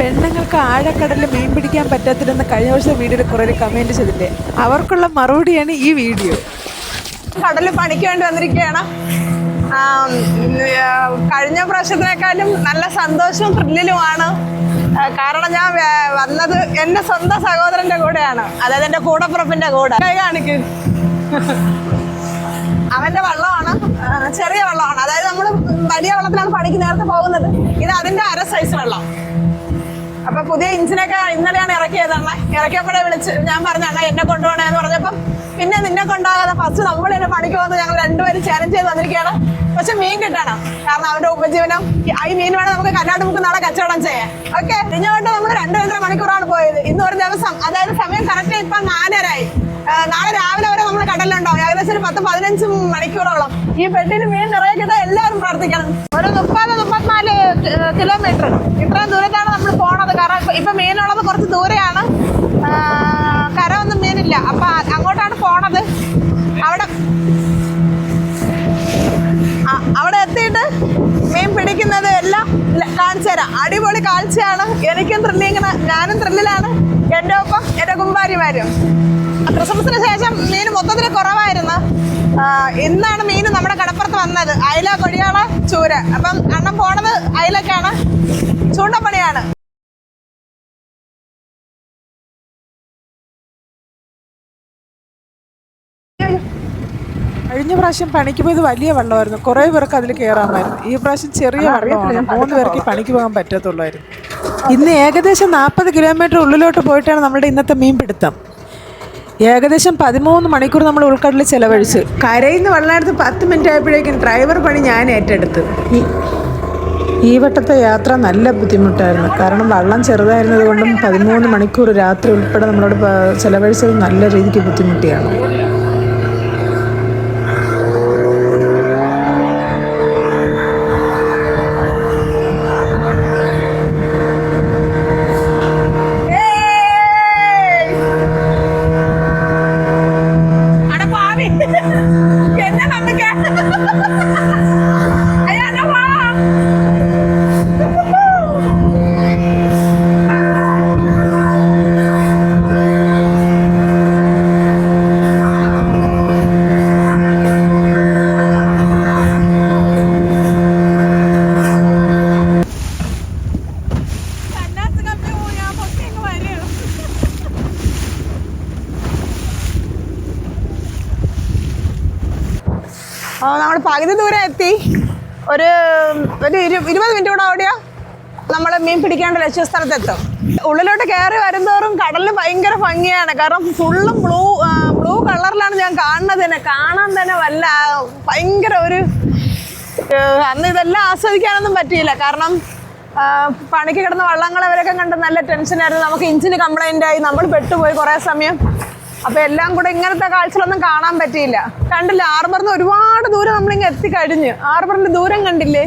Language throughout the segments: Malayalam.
പെണ്ണുങ്ങൾക്ക് ആഴക്കടലിൽ മീൻ പിടിക്കാൻ പറ്റത്തില്ലെന്ന് കഴിഞ്ഞ വർഷം വീഡിയോയിൽ കുറേ കമന്റ് ചെയ്തില്ലേ? അവർക്കുള്ള മറുപടിയാണ് ഈ വീഡിയോ. കടലിൽ പണിക്ക് വേണ്ടി വന്നിരിക്കുകയാണ്. കഴിഞ്ഞ പ്രാവശ്യത്തിനേക്കാളും നല്ല സന്തോഷവും ത്രില്ലിലുമാണ്. കാരണം ഞാൻ വന്നത് എന്റെ സ്വന്തം സഹോദരന്റെ കൂടെയാണ്. അതായത് എന്റെ കൂടപ്പുറപ്പിന്റെ കൂടെ. കൈ അവന്റെ വള്ളമാണ്. ചെറിയ വള്ളമാണ്. അതായത് നമ്മൾ വലിയ വള്ളത്തിലാണ് പണിക്ക് നേരത്തെ പോകുന്നത്. ഇത് അതിന്റെ അര സൈസ് വെള്ളം. അപ്പൊ പുതിയ ഇഞ്ചിനൊക്കെ ഇന്നലെയാണ് ഇറക്കിയത് അണ്ണ. ഇറക്കിയപ്പോഴേ വിളിച്ച് ഞാൻ പറഞ്ഞ അണ്ണ എന്നെ കൊണ്ടുപോകണേന്ന് പറഞ്ഞപ്പം പിന്നെ നിന്നെ കൊണ്ടാകാതെ ഫസ്റ്റ് നമ്മൾ എന്നെ പണിക്ക് വന്ന് ഞങ്ങൾ രണ്ടുപേരും ചാലഞ്ച് ചെയ്ത് വന്നിരിക്കുകയാണ്. പക്ഷെ മീൻ കിട്ടണം. കാരണം അവരുടെ ഉപജീവനം ഈ- മീൻ വേണം നമുക്ക് കല്ലാട്ട് മുക്ക് നാളെ കച്ചവടം ചെയ്യാം ഓക്കെ ഇതിനോട്ട് നമ്മൾ രണ്ട് രണ്ടര മണിക്കൂറാണ് പോയത്. ഇന്ന് ഒരു ദിവസം അതായത് സമയം കറക്റ്റ് ഇപ്പൊ നാലരായി നാളെ രാവിലെ വരെ നമ്മൾ കടലിലുണ്ടാവും ഒരു പത്ത് പതിനഞ്ച് മണിക്കൂറോളം. ഈ പെട്ടിന് മീൻ നിറയെ എല്ലാവരും പ്രാർത്ഥിക്കണം. ഒരു മുപ്പത് മുപ്പത്തിനാല് കിലോമീറ്റർ ഇത്രയും ദൂരത്താണ് നമ്മൾ പോണത്. കാരണം ഇപ്പൊ- മീനുള്ളത് കുറച്ച് ദൂരെയാണ്. കര ഒന്നും മീനില്ല അപ്പൊ അങ്ങോട്ടാണ് പോണത്. അവിടെ അവിടെ എത്തിയിട്ട് മീൻ പിടിക്കുന്നത് എല്ലാം കാണിച്ചു തരാം. അടിപൊളി കാഴ്ചയാണ്. എനിക്കും ത്രില്ലിങ്ങനെ ഞാനും ത്രില്ലിലാണ് എന്റെ ഒപ്പം എന്റെ കുമ്പാരിമാരും. ക്രിസ്മസിന് ശേഷം ഇന്നാണ് മീൻ നമ്മുടെ കടപ്പുറത്ത് വന്നത്. അയല കൊടിയാള ചൂര. അപ്പം അണ്ണം പോണത് അയലക്കാണ്. ചൂണ്ടപ്പണിയാണ്. കഴിഞ്ഞ പ്രാവശ്യം പണിക്ക് പോയത് വലിയ വെള്ളമായിരുന്നു. കുറേ പേർക്ക് അതിൽ കയറാമായിരുന്നു. ഈ പ്രാവശ്യം ചെറിയ വെള്ളമാണ്. മൂന്ന് പേർക്ക് പണിക്ക് പോകാൻ പറ്റത്തുള്ളായിരുന്നു. ഇന്ന് ഏകദേശം നാൽപ്പത് കിലോമീറ്റർ ഉള്ളിലോട്ട് പോയിട്ടാണ് നമ്മുടെ ഇന്നത്തെ മീൻ പിടുത്തം. ഏകദേശം പതിമൂന്ന് മണിക്കൂർ നമ്മൾ ഉൾക്കടലിൽ ചെലവഴിച്ച്. കരയിൽ നിന്ന് വെള്ളമെടുത്ത് പത്ത് മിനിറ്റ് ആയപ്പോഴേക്കും ഡ്രൈവർ പണി ഞാൻ ഏറ്റെടുത്ത്. ഈ വട്ടത്തെ യാത്ര നല്ല ബുദ്ധിമുട്ടായിരുന്നു. കാരണം വള്ളം ചെറുതായിരുന്നത് കൊണ്ടും പതിമൂന്ന് മണിക്കൂർ രാത്രി ഉൾപ്പെടെ നമ്മളോട് ചെലവഴിച്ചത് നല്ല രീതിക്ക് ബുദ്ധിമുട്ടിയാണ്. പകുതി ദൂരം എത്തി. ഒരു ഒരു ഇരു- ഇരുപത് മിനിറ്റ് കൂടെ ഓടിയാ നമ്മൾ മീൻ പിടിക്കേണ്ട ലക്ഷ്യസ്ഥലത്തെത്തും ഉള്ളിലോട്ട് കയറി വരുന്തോറും കടലിന് ഭയങ്കര ഭംഗിയാണ്. കാരണം ഫുള്ളും ബ്ലൂ ബ്ലൂ കളറിലാണ് ഞാൻ കാണുന്നത് തന്നെ. കാണാൻ തന്നെ വല്ല ഭയങ്കര ഒരു അന്ന് ഇതെല്ലാം ആസ്വദിക്കാനൊന്നും പറ്റിയില്ല. കാരണം പണിക്ക് കിടന്ന വള്ളങ്ങൾ അവരൊക്കെ കണ്ട് നല്ല ടെൻഷനായിരുന്നു നമുക്ക് ഇഞ്ചിന് കംപ്ലൈന്റ് ആയി. നമ്മൾ പെട്ടുപോയി കുറേ സമയം. അപ്പോൾ എല്ലാം കൂടെ ഇങ്ങനത്തെ കാഴ്ചകളൊന്നും കാണാൻ പറ്റിയില്ല. കണ്ടില്ല ആർമറിന്ന് ഒരുപാട് ദൂരം നമ്മളിങ്ങ് എത്തിക്കഴിഞ്ഞ് ആർബറിന്റെ ദൂരം കണ്ടില്ലേ?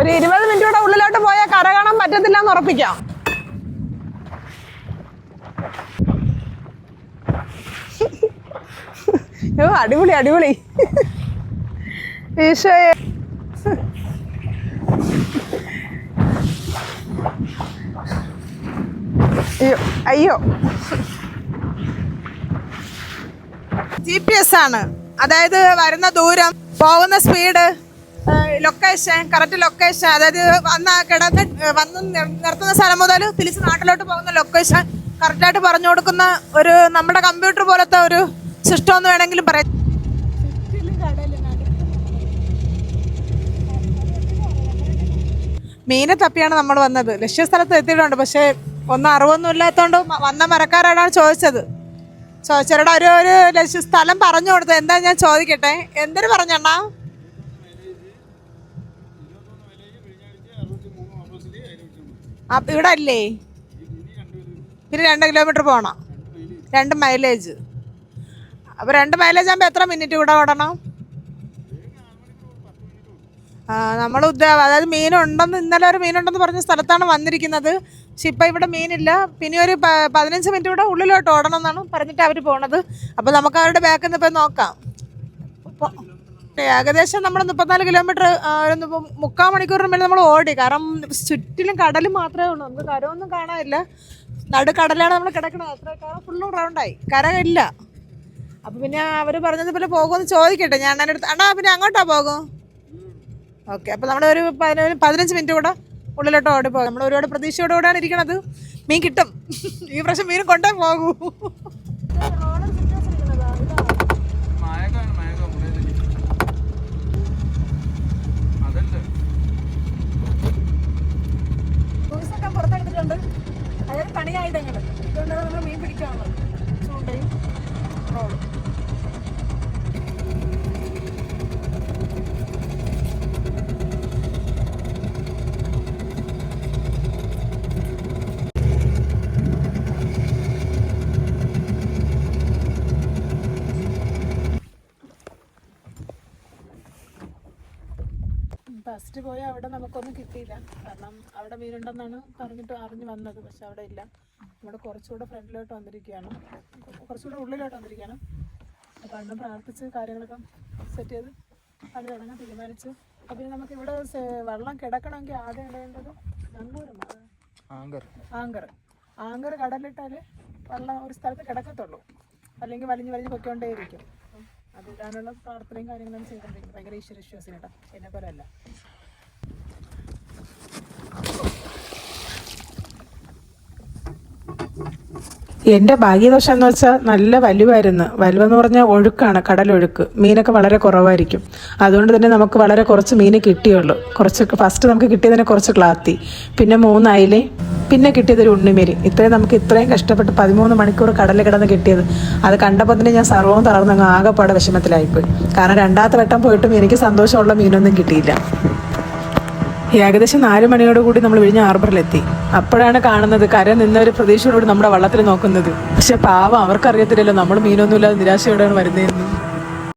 ഒരു ഇരുപത് മിനിറ്റ് കൂടെ ഉള്ളിലോട്ട് പോയാൽ കര കാണാൻ പറ്റത്തില്ല എന്ന് ഉറപ്പിക്കാം അടിപൊളി അടിപൊളി. ഈശോയെ. അയ്യോ അയ്യോ. ജി പി എസ് ആണ്. അതായത് വരുന്ന ദൂരം പോകുന്ന സ്പീഡ് ലൊക്കേഷൻ കറക്റ്റ് ലൊക്കേഷൻ അതായത് വന്ന കിടന്ന് വന്ന് നിർ- നിർത്തുന്ന സ്ഥലം മുതൽ തിരിച്ച് നാട്ടിലോട്ട് പോകുന്ന ലൊക്കേഷൻ കറക്റ്റായിട്ട് പറഞ്ഞു കൊടുക്കുന്ന ഒരു നമ്മുടെ കമ്പ്യൂട്ടർ പോലത്തെ ഒരു സിസ്റ്റം എന്ന് വേണമെങ്കിലും പറയാം. മീനെ തപ്പിയാണ് നമ്മൾ വന്നത്. ലക്ഷ്യസ്ഥലത്ത് എത്തിയിട്ടുണ്ട്. പക്ഷേ ഒന്നും അറിവൊന്നും ഇല്ലാത്തതുകൊണ്ട് വന്ന മരക്കാരോടാണ് ചോദിച്ചത്. ചോദിച്ചവരോട് ഒരു ഒരു സ്ഥലം പറഞ്ഞു കൊടുത്തു. എന്താ ഞാൻ ചോദിക്കട്ടെ? എന്തിനു പറഞ്ഞണ്ണാ ഇവിടെ അല്ലേ? പിന്നെ രണ്ട് കിലോമീറ്റർ പോകണം രണ്ട് മൈലേജ്. അപ്പോൾ രണ്ട് മൈലേജ് ആകുമ്പോൾ എത്ര മിനിറ്റ് ഇവിടെ ഓടണം? നമ്മൾ ഉദ്ദേശം അതായത് മീനുണ്ടെന്ന് ഇന്നലെ ഒരു മീനുണ്ടെന്ന് പറഞ്ഞ സ്ഥലത്താണ് വന്നിരിക്കുന്നത്. പക്ഷെ ഇപ്പം ഇവിടെ മീനില്ല. പിന്നെ ഒരു പതിനഞ്ച് മിനിറ്റ് കൂടെ ഉള്ളിലോട്ട് ഓടണം എന്നാണ് പറഞ്ഞിട്ട് അവർ പോണത്. അപ്പോൾ നമുക്ക് അവരുടെ ബാക്കിൽ നിന്ന് ഇപ്പം നോക്കാം. ഏകദേശം നമ്മൾ മുപ്പത്തിനാല് കിലോമീറ്റർ ഒരു മുക്കാൽ മണിക്കൂറിന് മേലെ നമ്മൾ ഓടി. കാരണം ചുറ്റിലും കടൽ മാത്രമേ ഉള്ളൂ. നമുക്ക് കരമൊന്നും കാണാനില്ല. നടുക്കടലാണ് നമ്മൾ കിടക്കുന്നത് അത്ര കാരണം ഫുള്ളും റൗണ്ടായി കര ഇല്ല അപ്പം പിന്നെ അവർ പറഞ്ഞതുപോലെ പോകുമെന്ന് ചോദിക്കട്ടെ. ഞാൻ എന്റെ അടുത്ത് അണ്ണാ പിന്നെ അങ്ങോട്ടാ പോകും? ഓക്കെ അപ്പോൾ നമ്മൾ ഒരു പതിനൊരു പതിനഞ്ച് മിനിറ്റ് കൂടെ ഉള്ളിലോട്ട് ഓടി പോകാം. നമ്മൾ ഒരുപാട് പ്രതീക്ഷയോടുകൂടെയാണ് ഇരിക്കണത്. മീൻ കിട്ടും. ഈ പ്രാവശ്യം മീൻ കൊണ്ടേ പോകൂ. ഫസ്റ്റ് പോയ അവിടെ നമുക്കൊന്നും കിട്ടിയില്ല. കാരണം അവിടെ മീനുണ്ടെന്നാണ് പറഞ്ഞിട്ട് അറിഞ്ഞു വന്നത്. പക്ഷെ അവിടെ ഇല്ല. നമ്മുടെ കുറച്ചുകൂടെ ഫ്രണ്ടിലോട്ട് വന്നിരിക്കുകയാണ്. കുറച്ചുകൂടെ ഉള്ളിലോട്ട് വന്നിരിക്കുകയാണ്. അപ്പോൾ അന്ന് പ്രാർത്ഥിച്ച് കാര്യങ്ങളൊക്കെ സെറ്റ് ചെയ്ത് അത് തുടങ്ങാൻ തീരുമാനിച്ചു. അപ്പോൾ പിന്നെ നമുക്ക് ഇവിടെ വെള്ളം കിടക്കണമെങ്കിൽ ആദ്യം ഇടേണ്ടത് ആങ്കർ. ആങ്കർ. ആങ്കർ കടലിട്ടാൽ വെള്ളം ഒരു സ്ഥലത്ത് കിടക്കത്തുള്ളൂ. അല്ലെങ്കിൽ വലിഞ്ഞ് വലിഞ്ഞ് പൊയ്ക്കൊണ്ടേയിരിക്കും. അപ്പം അതിടാനുള്ള പ്രാർത്ഥനയും കാര്യങ്ങളും ചെയ്തിട്ടുണ്ടെങ്കിൽ ഭയങ്കര ഈശ്വര വിശ്വാസിനേട്ടാ എന്നെ പോലെ അല്ല എന്റെ ഭാഗ്യദോഷം എന്ന് വെച്ചാൽ നല്ല വലുവായിരുന്നു. വലുവെന്ന് പറഞ്ഞാൽ ഒഴുക്കാണ് കടലൊഴുക്ക്. മീനൊക്കെ വളരെ കുറവായിരിക്കും. അതുകൊണ്ട് തന്നെ നമുക്ക് വളരെ കുറച്ച് മീൻ കിട്ടിയുള്ളൂ. കുറച്ച് ഫസ്റ്റ് നമുക്ക് കിട്ടിയതിനെ കുറച്ച് ക്ലാത്തി. പിന്നെ മൂന്ന് പിന്നെ കിട്ടിയതൊരു ഉണ്ണിമേരി. ഇത്രയും നമുക്ക് ഇത്രയും കഷ്ടപ്പെട്ട് പതിമൂന്ന് മണിക്കൂർ കടലിൽ കിടന്ന് കിട്ടിയത്. അത് കണ്ടപ്പോൾ തന്നെ ഞാൻ സർവം തളർന്നങ്ങ് ആകെപ്പാടെ വിഷമത്തിലായിപ്പോയി. കാരണം രണ്ടാമത്തെ വട്ടം പോയിട്ടും എനിക്ക് സന്തോഷമുള്ള മീനൊന്നും കിട്ടിയില്ല. ഏകദേശം നാല് മണിയോട് കൂടി നമ്മൾ വിഴിഞ്ഞ ഹാർബറിലെത്തി. അപ്പോഴാണ് കാണുന്നത് കര ഒരു പ്രതീക്ഷയോടുകൂടി നമ്മുടെ വള്ളത്തിൽ നോക്കുന്നത്. പക്ഷെ പാവം അവർക്കറിയത്തില്ലല്ലോ നമ്മൾ മീനൊന്നുമില്ലാതെ നിരാശയോടെയാണ് വരുന്നതെന്ന്.